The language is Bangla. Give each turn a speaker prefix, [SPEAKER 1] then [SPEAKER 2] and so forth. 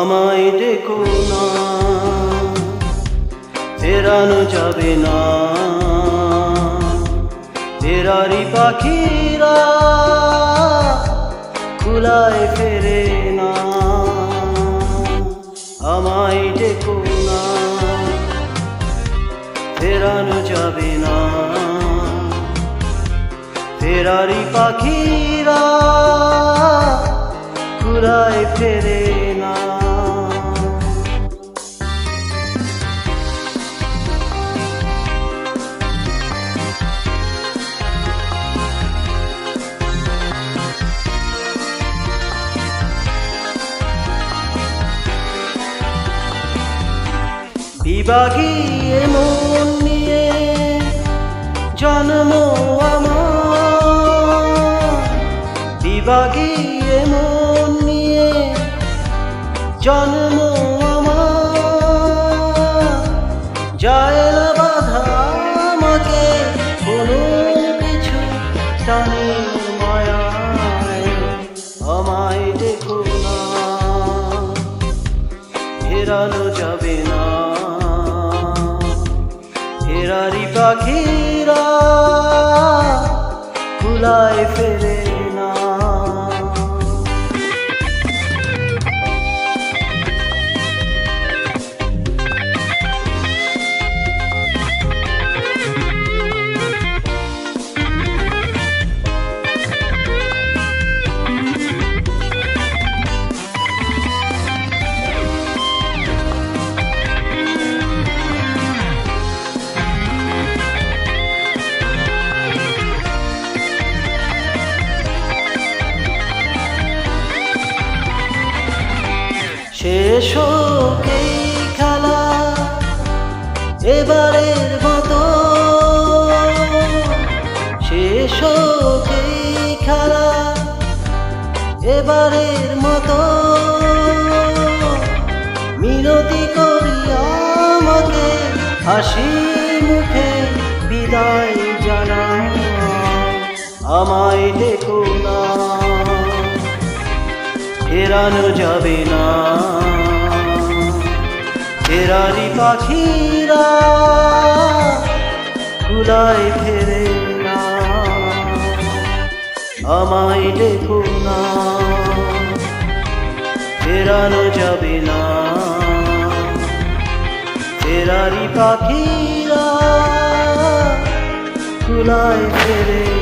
[SPEAKER 1] আমায় ডেকো না, ফেরানো যাবে না। ফেরারি পাখিরা কুলায় ফেরে না, আমায় ডেকো না, ফেরানো যাবে না। ফেরারি পাখিরা কুলায় ফেরে বিভাগী মন নিয়ে জন্ম আমার। মন নিয়ে জন্ম কিছু মায়ায়। আমায় দেখো না যাবে না। ফেরারি পাখিরা কুলায় ফেরে না। শেষ হোক খেলা এবারের মতো। শেষ হোক খেলা এবারের মতো। মিনতি করি আমাকে, হাসি মুখে বিদায় জানা আমায় দেখো না। ফেরানো যাবে না। ফেরারি পাখিরা কুলায় ফেরে না। আমায় দেখো না। ফেরানো যাবে না। ফেরারি পাখিরা কুলায় ফেরে